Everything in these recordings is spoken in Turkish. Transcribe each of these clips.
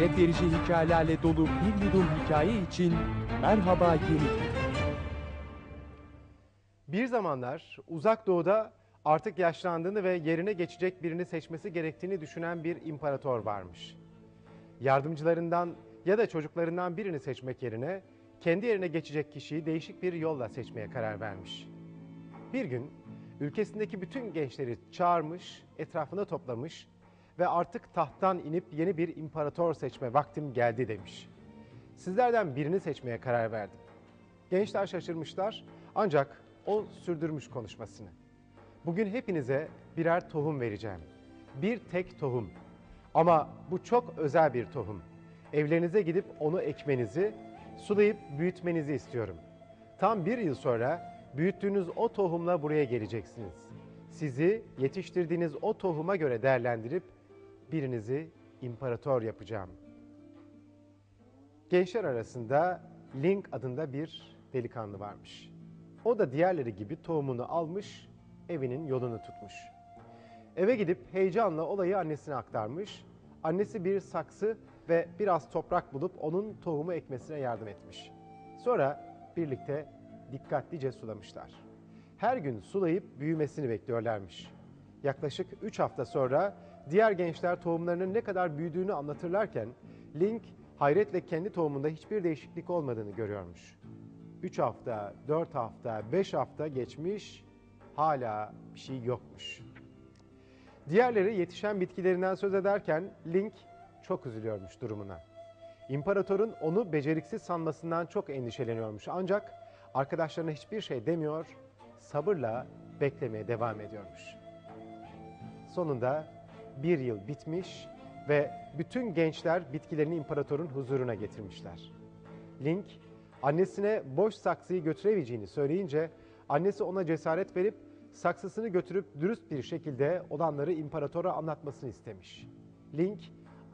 ibret verici hikayelerle dolu bir yudum hikaye için merhaba yeni. Bir zamanlar uzak doğuda artık yaşlandığını ve yerine geçecek birini seçmesi gerektiğini düşünen bir imparator varmış. Yardımcılarından ya da çocuklarından birini seçmek yerine kendi yerine geçecek kişiyi değişik bir yolla seçmeye karar vermiş. Bir gün ülkesindeki bütün gençleri çağırmış, etrafına toplamış ve artık tahttan inip yeni bir imparator seçme vaktim geldi demiş. Sizlerden birini seçmeye karar verdim. Gençler şaşırmışlar ancak o sürdürmüş konuşmasını. Bugün hepinize birer tohum vereceğim. Bir tek tohum. Ama bu çok özel bir tohum. Evlerinize gidip onu ekmenizi, sulayıp büyütmenizi istiyorum. Tam bir yıl sonra büyüttüğünüz o tohumla buraya geleceksiniz. Sizi yetiştirdiğiniz o tohuma göre değerlendirip birinizi imparator yapacağım. Gençler arasında Link adında bir delikanlı varmış. O da diğerleri gibi tohumunu almış, evinin yolunu tutmuş. Eve gidip heyecanla olayı annesine aktarmış. Annesi bir saksı ve biraz toprak bulup onun tohumu ekmesine yardım etmiş. Sonra birlikte dikkatlice sulamışlar. Her gün sulayıp büyümesini bekliyorlarmış. Yaklaşık 3 hafta sonra diğer gençler tohumlarının ne kadar büyüdüğünü anlatırlarken Link hayretle kendi tohumunda hiçbir değişiklik olmadığını görüyormuş. 3 hafta, 4 hafta, 5 hafta geçmiş, hala bir şey yokmuş. Diğerleri yetişen bitkilerinden söz ederken Link çok üzülüyormuş durumuna. İmparatorun onu beceriksiz sanmasından çok endişeleniyormuş ancak arkadaşlarına hiçbir şey demiyor, sabırla beklemeye devam ediyormuş. Sonunda bir yıl bitmiş ve bütün gençler bitkilerini imparatorun huzuruna getirmişler. Link annesine boş saksıyı götüremeyeceğini söyleyince annesi ona cesaret verip saksısını götürüp dürüst bir şekilde olanları imparatora anlatmasını istemiş. Link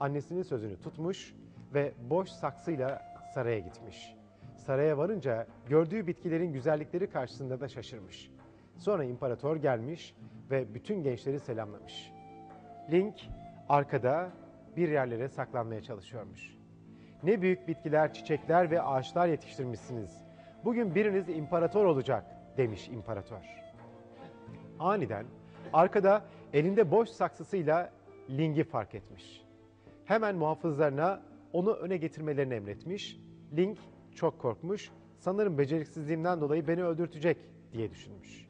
annesinin sözünü tutmuş ve boş saksıyla saraya gitmiş. Saraya varınca gördüğü bitkilerin güzellikleri karşısında da şaşırmış. Sonra imparator gelmiş ve bütün gençleri selamlamış. Link arkada bir yerlere saklanmaya çalışıyormuş. Ne büyük bitkiler, çiçekler ve ağaçlar yetiştirmişsiniz. Bugün biriniz imparator olacak demiş imparator. Aniden arkada elinde boş saksısıyla Ling'i fark etmiş. Hemen muhafızlarına onu öne getirmelerini emretmiş. Ling çok korkmuş. Sanırım beceriksizliğimden dolayı beni öldürtecek diye düşünmüş.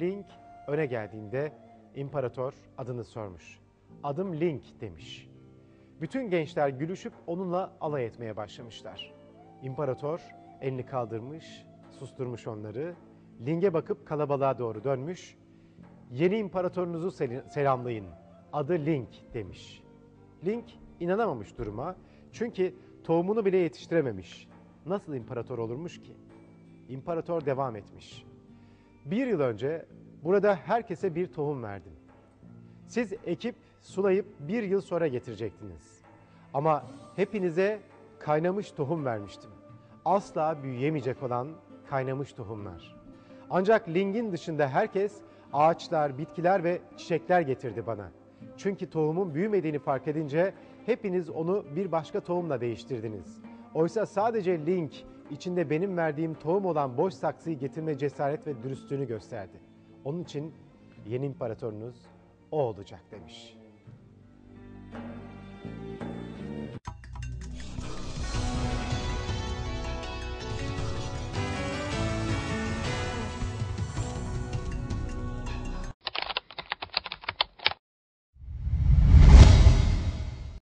Ling öne geldiğinde imparator adını sormuş. Adım Link demiş. Bütün gençler gülüşüp onunla alay etmeye başlamışlar. İmparator elini kaldırmış, susturmuş onları. Ling'e bakıp kalabalığa doğru dönmüş. Yeni imparatorunuzu sel- selamlayın. Adı Link demiş. Link inanamamış duruma. Çünkü tohumunu bile yetiştirememiş. Nasıl imparator olurmuş ki? İmparator devam etmiş. Bir yıl önce burada herkese bir tohum verdim. Siz ekip, sulayıp bir yıl sonra getirecektiniz. Ama hepinize kaynamış tohum vermiştim. Asla büyüyemeyecek olan kaynamış tohumlar. Ancak Ling'in dışında herkes ağaçlar, bitkiler ve çiçekler getirdi bana. Çünkü tohumun büyümediğini fark edince hepiniz onu bir başka tohumla değiştirdiniz. Oysa sadece Ling içinde benim verdiğim tohum olan boş saksıyı getirme cesaret ve dürüstlüğünü gösterdi. Onun için yeni imparatorunuz o olacak demiş.